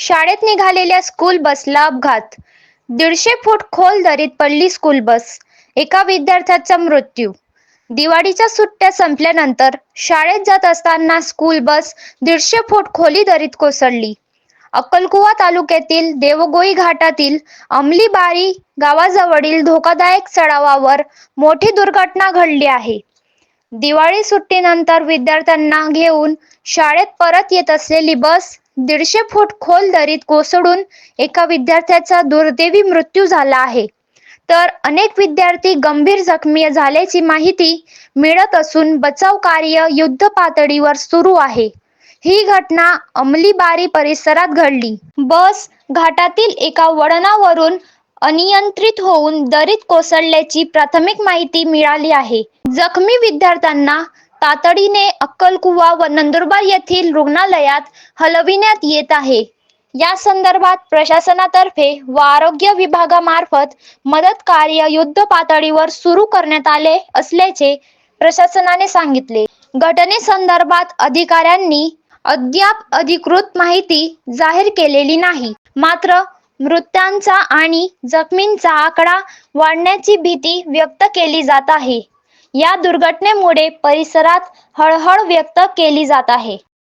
शाळेत निघालेल्या स्कूल बसला अपघात. दीडशे फूट खोल दरीत पडली स्कूल बस एका विद्यार्थ्याचा मृत्यू. दिवाळीच्या सुट्ट्या संपल्यानंतर शाळेत जात असताना स्कूल बस दीडशे फूट खोली दरीत कोसळली. अक्कलकुवा तालुक्यातील देवगोई घाटातील अंमलीबारी गावाजवळील धोकादायक चढावावर मोठी दुर्घटना घडली आहे. दिवाळी सुट्टीनंतर विद्यार्थ्यांना घेऊन शाळेत परत येत असलेली बस दीडशे फूट खोल दरीत कोसळून एका विद्यार्थ्याचा दुर्दैवी मृत्यू झाला आहे. तर अनेक विद्यार्थी गंभीर जखमी झाल्याची माहिती मिळत असून बचाव कार्य युद्ध पातळीवर सुरू आहे. ही घटना अंमलीबारी परिसरात घडली. बस घाटातील एका वळणावरून अनियंत्रित होऊन दरीत कोसळल्याची प्राथमिक माहिती मिळाली आहे. जखमी विद्यार्थ्यांना तातडीने अक्कलकुवा व नंदुरबार येथील रुग्णालयात हलविण्यात येत आहे. या संदर्भात प्रशासनातर्फे व आरोग्य विभागामार्फत मदत कार्य युद्ध पातळीवर सुरू करण्यात आले असल्याचे प्रशासनाने सांगितले. घटनेसंदर्भात अधिकाऱ्यांनी अद्याप अधिकृत माहिती जाहीर केलेली नाही. मात्र मृत्यांचा आणि जखमींचा आकडा वाढण्याची भीती व्यक्त केली जात आहे. या दुर्घटनेमुळे परिसरात हळहळ व्यक्त केली जात आहे.